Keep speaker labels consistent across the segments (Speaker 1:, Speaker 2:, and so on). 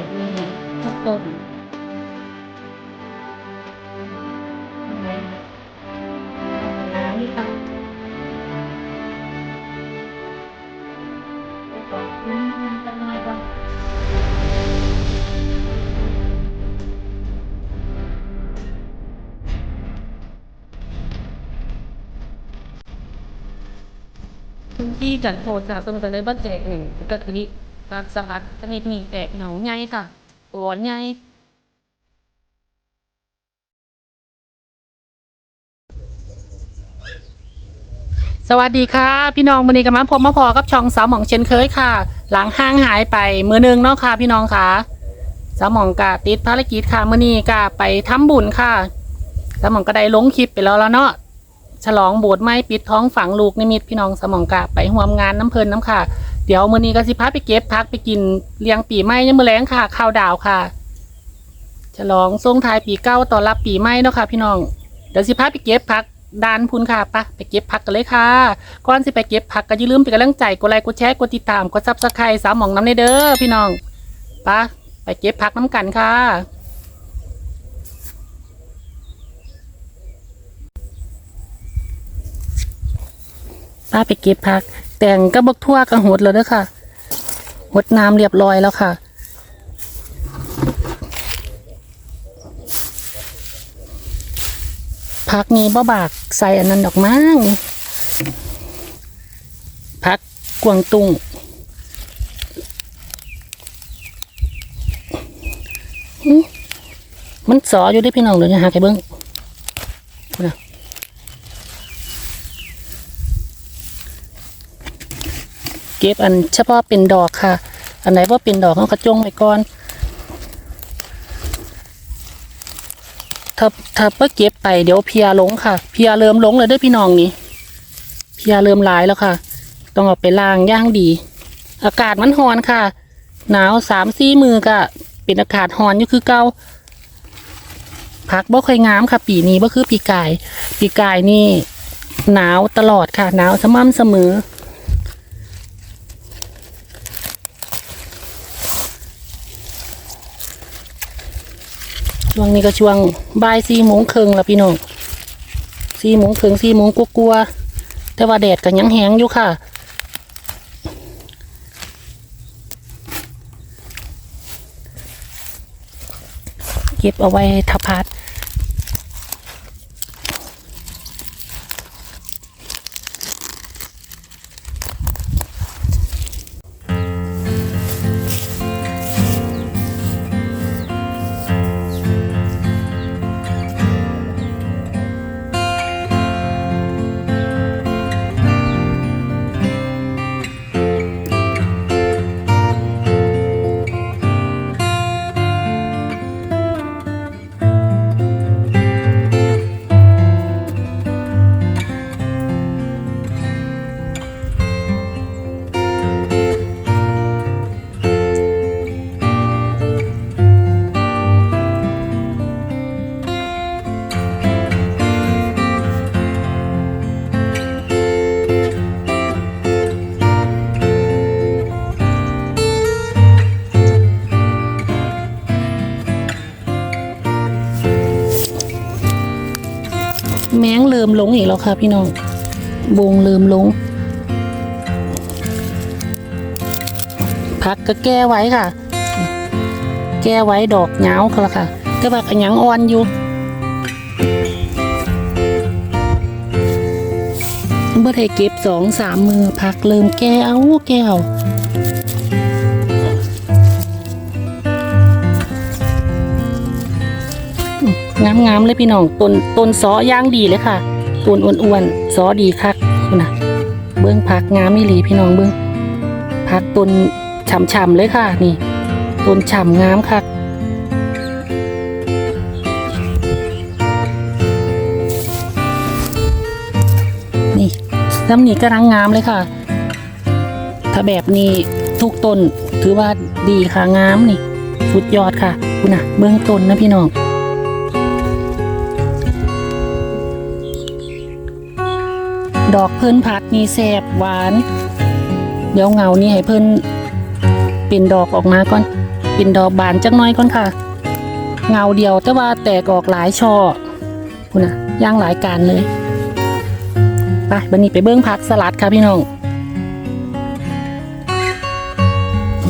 Speaker 1: นมันมีกันน้ำนะคะเนี่ทุกต้นอะไรนะไปก่อนอืมเป็นไงบ้างพื้นที่จัดโหดจากตรงกันบ้านแจกหนึ่งกะทิ รักสลัดชนิดนี้แตกเหนาไงค่ะหวานไง
Speaker 2: สวัสดีค่ะ พี่น้องวันนี้กับมาพบมาพอกับช่องสาวหมองเชนเคยค่ะ หลังห้างหายไปมือหนึงเนาะค่ะ พี่น้องค่ะสาวหมองกะติดภารกิจค่ะมื่อนี้กะไปทำบุญค่ะสาวหมองก็ได้ลงคลิปไปแล้วแล้วเนาะฉลองโบสถ์ไม้ปิดท้องฝังลูกนิมิตพี่น้องสาวหมองกะไปร่วมงานน้ำเพลินน้ำค่ะ เดี๋ยวมื่อนี้ก็สิพาไปเก็บพักไปกินเลี้ยงปีใหม่ยังมือแรงค่ะ ข้าวดาวค่ะ ฉลองส่งท้ายปีเก้าต้อนรับปีใหม่เนาะค่ะพี่น้อง เดี๋ยวสิพาไปเก็บผักดานพุนค่ะปะไปเก็บผักกันเลยค่ะ ก่อนสิไปเก็บผักก็อย่าลืมเป็นกำลังใจกดไลค์กดแชร์กดติดตามกดซับสไครต์สามหมองน้ำในเด้อพี่น้องปะไปเก็บผักน้ำกันค่ะป้าไปเก็บผัก แต่งกระบอกทั่วกระหดแล้วเด้อค่ะหดน้ำเรียบร้อยแล้วค่ะ พักนี้บ่บากใส่อันนั้นดอกมั้งพักกวางตุงมันสออยู่ได้พี่น้องเลยนะหาแกเบิ้งพูดนะ เก็บอันเฉพาะเป็นดอกค่ะ อันไหนว่าเป็นดอกเขากระจงไว้ก่อนถ้าถ้าเพิ่เก็บไปเดี๋ยวเพียหลงค่ะ เพียเริ่มหลงเลยด้วยพี่น้องนี่เพียเริ่มลายแล้วค่ะ ต้องเอาไปล้างย่างดี อากาศมันร้อนค่ะ หนาวสามสี่มือก็เป็นอากาศร้อนอยู่คือเก่าพักบ่ค่อยงามค่ะ ปีนี้บ่คือปีกาย ปีกายนี่หนาวตลอดค่ะ หนาวสม่ำเสมอ ช่วงนี้ก็ช่วงบ่ายสี่โมงครึ่งแล้วพี่น้องสี่โมงครึ่งสี่โมงกลัวๆแต่ว่าแดดก็ยังแห้งอยู่ค่ะเก็บเอาไว้ทับพัด ลงอีกแล้วค่ะพี่น้องบงเริ่มลงพักก็แก้ไว้ค่ะ แก้ไว้ดอกเหงาค่ะค่ะแต่ว่าก็ยังอ่อนอยู่เมื่อไทเก็บสองสามมือพักเริ่มแก้เอาแก้เอางามงามๆเลยพี่น้องต้นต้นซอย่างดีเลยค่ะ ตูนอ้วนๆซอดีคักคุณนะเบื้องพักงามไม่หลีพี่น้องเบื้องพักตนฉ่ำๆเลยค่ะนี่ตนฉ่ำงามคักนี่น้ำหนีกระรังงามเลยค่ะ ถ้าแบบนี้ทุกต้นถือว่าดีค่ะงามนี่ สุดยอดค่ะคุณนะเบื้องต้นนะพี่น้อง ดอกเพิ่นผักนี่แสบหวาน เดี๋ยวเงานี่ให้เพิ่นเป็นดอกออกมาก่อนเป็นดอกบานจักน้อยก่อนค่ะ เงาเดียวแต่ว่าแตกออกหลายช่อคุณน่ะย่างหลายการเลยไปบันนี้ไปเบิ้องผักสลัดค่ะพี่น้อง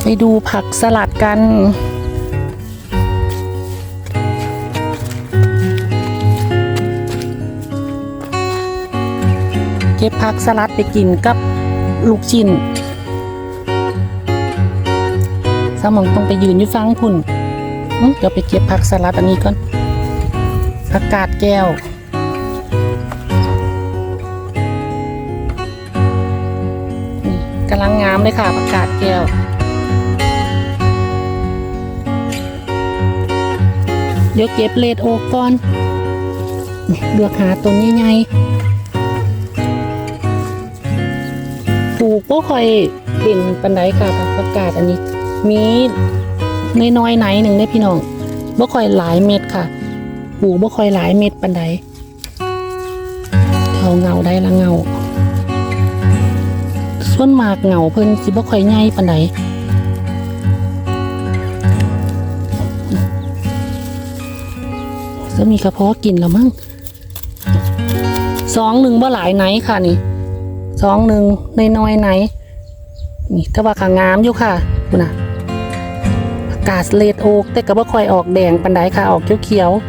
Speaker 2: ไปดูผักสลัดกัน ก็บผักสลัดไปกินกับลูกชิ้นสมองต้องไปยืนอยู่ฟังคุณเดี๋ยวไปเก็บผักสลัดอันนี้ก่อนผักกาดแก้วกำลังงามเลยค่ะผักกาดแก้วเดี๋ยวเก็บเลดโอกก่อนเลือกหาต้นใหญ่ๆ ปลูกก็ค่อยเป็นปันไดค่ะผักกาดอันนี้ มีน้อยๆไหนหนึ่งได้พี่น้องบ่ค่อยหลายเม็ดค่ะปลูกบ่ค่อยหลายเม็ดปันไดเท่าเงาได้ละเงาส่วนมากเงาเพิ่นสิบ่ค่อยใหญ่ปานใดก็มีกระเพาะกินล้วมั้งสองหนึ่งบ่หลายไหนค่ะนี่ สองหนึ่งในน้อยๆไหน นี่แต่ว่าขางามอยู่ค่ะคุณน่ะอากาศเลดโอกแต่ก็บ่ค่อยออกแดงปานใดค่ะออกเขียวๆ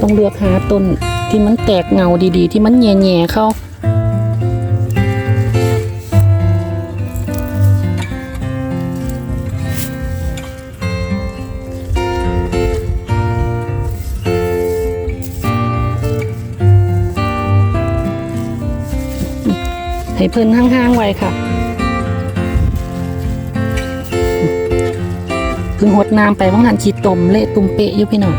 Speaker 2: ต้องเลือกหาต้นที่มันแตกเงาดีๆ ที่มันแง่ๆเข้า ให้เพิ่นห่างๆไว้ค่ะเพิ่งหดน้ำไปว่างหันขีดตมเละตุ่มเปะอยู่พี่น้อง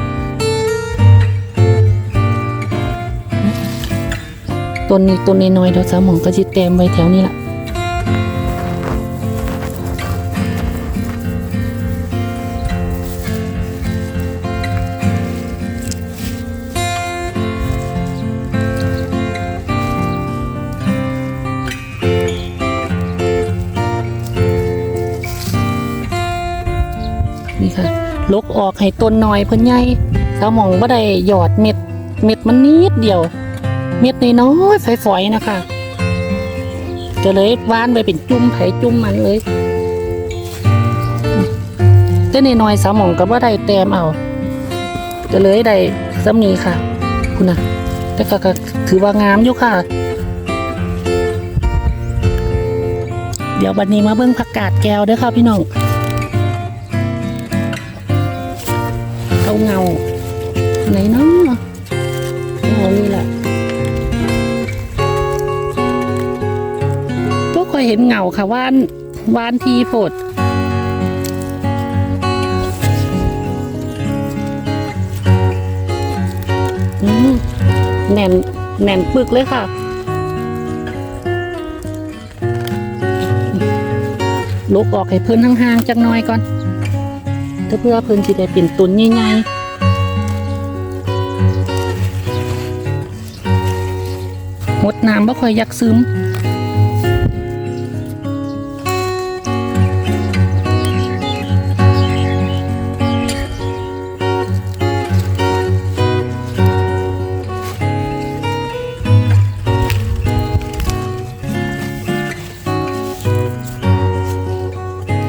Speaker 2: ต้นนี้ต้นน้อยๆเดี๋ยวสาวหมองก็จะเต็มไว้แถวนี้ละ ออกให้ต้นน้อยเพิ่นใหญ่สาวหมองบ่ได้หยอดเม็ด เม็ดมันนิดเดียว เม็ดน้อยๆฝอยๆนะคะก็เลยว่านไปเป็นจุ่มไผจุ่มมันเลยแต่ในน้อยสาวหมองก็บ่ได้แต้มเอาก็เลยได้ซ้ำนี้ค่ะ คุณนะแต่ก็ถือว่างามอยู่ค่ะ เดี๋ยวบัดนี้มาเบิ่งผักกาดแก้วเด้อค่ะพี่น้อง เขาเงาไหนเนาะเงานี่แหละก็เคยเห็นเงาค่ะว่านว่านทีโพดอืมแน่นแน่นปึกเลยค่ะลุกออกให้เพิ่นห่างๆจักหน่อยก่อน ถ้าเพื่อเพิ่นสิได้เป็นตุนใหญ่ๆหมดน้ำบ่ค่อยอยากซึม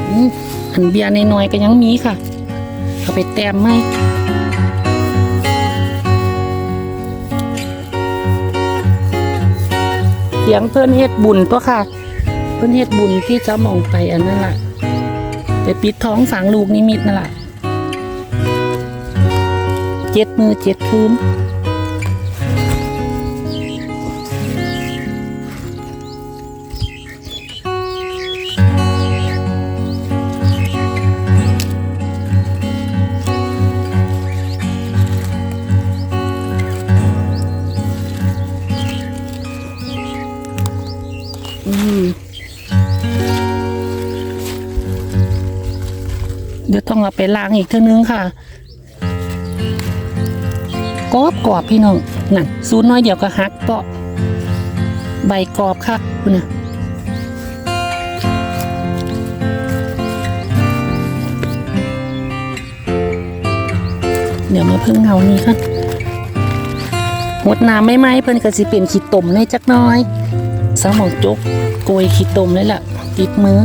Speaker 2: อืมอันเบียร์น้อยๆก็ยังมีค่ะ เอาไปแต้มไหมเสียงเพื่อนเฮ็ดบุญตัวค่ะ เพื่อนเฮ็ดบุญที่จะมองไปอันนั้นล่ะไปปิดท้องฝังลูกนิมิตนั่นแหละเจ็ดมือเจ็ดคืน ไปล้างอีกเท่านึงค่ะกรอบกรอบพี่น้องนั่นสูนน้อยเดียวก็หักเปาะใบกรอบค่ะคุณนะเดี๋ยวมาเพิ่งเงานี้ค่ะหดน้ำไม่ไหมเพิ่นก็สิเป็นขี้ตมในจักน้อยสมองจกโกยขี้ตมเลยล่ะ ติดมือ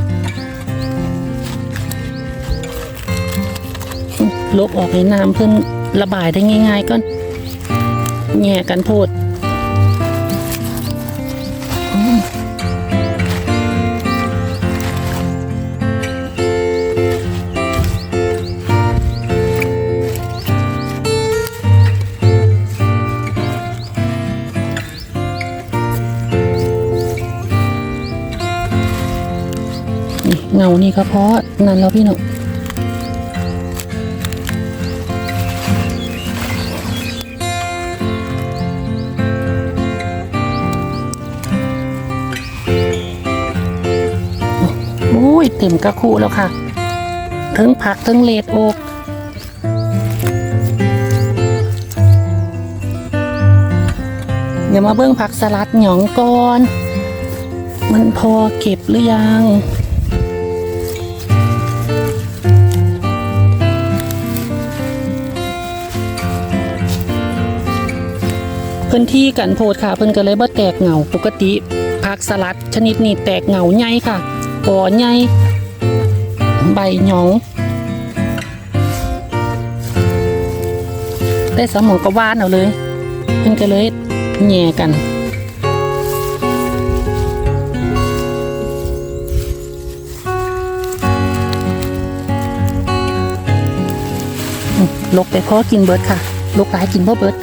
Speaker 2: ลบออกให้น้ำเพิ่นระบายได้ง่าย ๆก่อนแง่กันโพดเงานี่ก็เพราะนั่นแล้วพี่หนุ่ม ต็มกระคูแล้วค่ะทั้งผักทั้งเลดโอกเดี๋ยวมาเบิ้งผักสลัดหยองก่อน มันพอเก็บหรือยังพื้นที่กันโพดค่ะ เพิ่นก็เลยบ่แตกเหงาปกติผักสลัดชนิดนี้แตกเหงาใหญ่ค่ะปอใหญ่ ใบหยองได้สมองก็วานเอาเลยเพิ่นก็เลยแย่กันลกไปพอกินเบิดค่ะ ลกหลายกินพ่อเบิด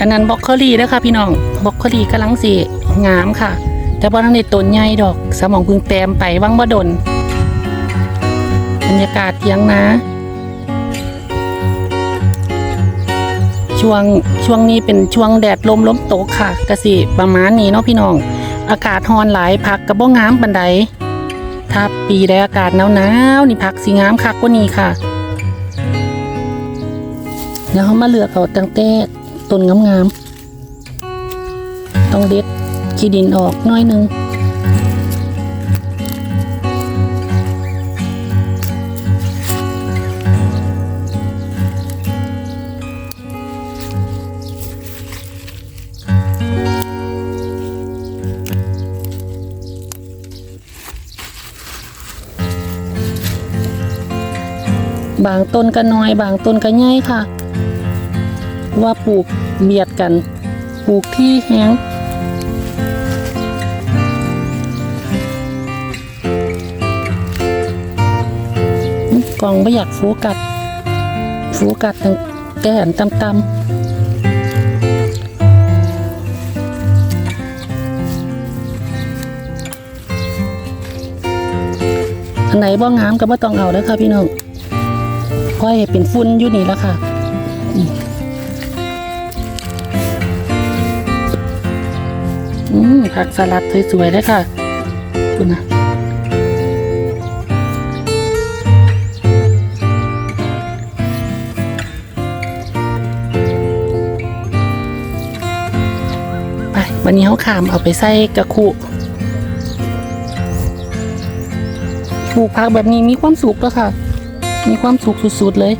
Speaker 2: อันนั้นบล็อกโคลี่นะคะพี่น้องบล็อกโคลี่กำลังสีงามค่ะ แต่ว่าในต้นใหญ่ดอก สมองพึงแตมไปวังบ่ดนบรรยากาศเทียงนะ ช่วงช่วงนี้เป็นช่วงแดดลมลมตกค่ะกะสิประมาณนี้เนาะพี่น้อง อากาศฮอนหลายพักกระบ้องงามบันไดถ้าปีใดอากาศหนาวหนาวๆนี่พักสีงามคักกว่านี้ค่ะเดี๋ยวเขามาเลือกเอาตั้งแต่ ต้นงามๆ ต้องเด็ดขี้ดินออกน้อยหนึงบางต้นก็น้อย บางต้นก็ใหญ่ค่ะ ว่าปลูก เบียดกันปลูกที่แห้งกองไม่อยากโฟกัสโฟกัสตั้งแต่อันต่ำอันไหนบ่งามก็บ่ต้องเอาแล้วค่ะพี่น้องค่อยเป็นฝุ่นอยู่นี่แล้วค่ะ อืมผักสลัดสวยๆเลยค่ะคุณนะไปวันนี้เขาขามเอาไปใส่กระคุปลูกผักแบบนี้มีความสุขแล้วค่ะ มีความสุขสุดๆเลย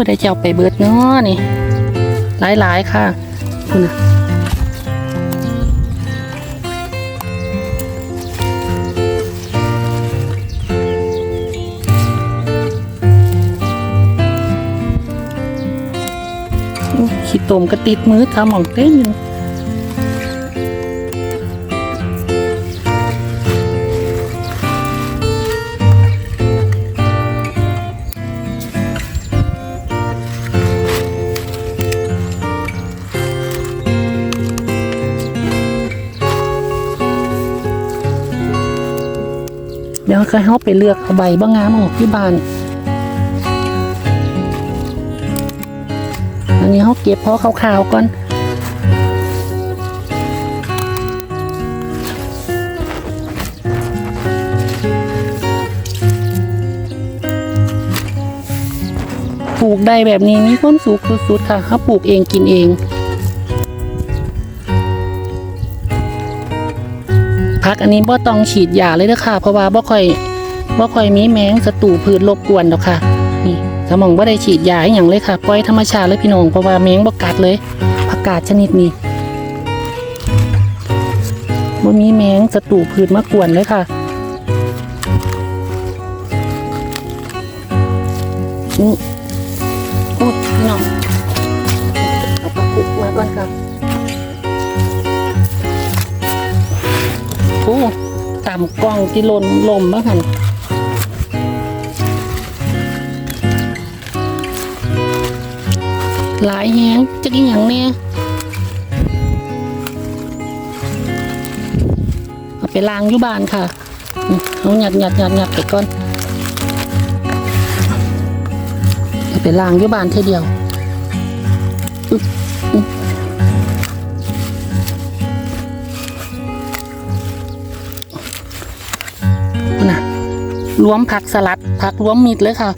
Speaker 2: ยได้เจ้าไปเบิดเนาะนี่ หลายๆค่ะคุณขี้ตมกระติดมือทำหมองเต้นอยู่ เดี๋ยวเคยเขาไปเลือกเอาใบบ้างงามออกที่บ้าน อันนี้เขาเก็บเพราะขาวๆก่อนปลูกได้แบบนี้มีความสุขสุดๆค่ะเขาปลูกเองกินเอง พักอันนี้บ่ต้องฉีดยาเลยเด้อค่ะ เพราะว่าบ่ค่อยบ่ค่อยมีแมงศัตรูพืชรบกวนดอกค่ะ นี่สมองบ่ได้ฉีดยาอหย่างเลยค่ะปล่อยธรรมชาติเลยพี่น้องเพราะว่าแมงบ่กัดเลยผักกาดชนิดนี้บ่มีแมงศัตรูพืชมากวนเลยค่ะนี่โอ้พี่น้องเอาปลาคุกมาก่อนค่ะ โอ้ต่ำกล้องที่ลนลมบ้าหันหลายแฮงจะกินอย่างเนี้ยเอาไปล้างอยู่บ้านค่ะเอาหยัดหยัดหยัดหยัดไปก่อนเอาไปล้างอยู่บ้านท่เดียว รวมผักสลัด ผักรวมมิตรเลยค่ะ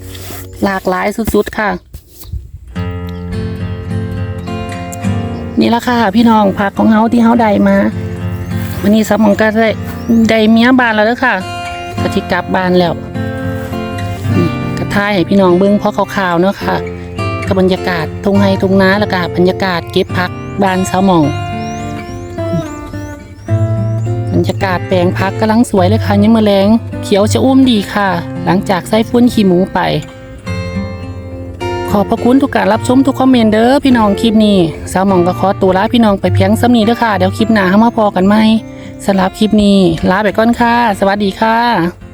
Speaker 2: หลากหลายสุดๆค่ะ นี่ละค่ะ พี่น้องผักของเฮาที่เฮาได้มาวันนี้สมองก็ได้ได้เมียบานแล้วเด้อค่ะกะทิกลับบานแล้วกระทายให้พี่น้องเบิ้งเพราะขาวๆเนาะค่ะกับบรรยากาศทุ่งไฮทุ่งนาแล้วก็บรรยากาศเก็บผักบานสาหมอง รรยากาศแปลงพักกำลังสวยเลยค่ะยังมะแรงเขียวจะอุ้มดีค่ะ หลังจากใส่ฟุ้นขี้หมูไป ขอบพระคุณทุกการรับชมทุกคอมเมนต์เด้อพี่น้องคลิปนี้สาวหมองก็ขอตัวลาพี่น้องไปเพียงสำนีเด้อค่ะเดี๋ยวคลิปหน้าห้ามาพอกันไหมสำหรับคลิปนี้ลาไปก่อนค่ะ สวัสดีค่ะ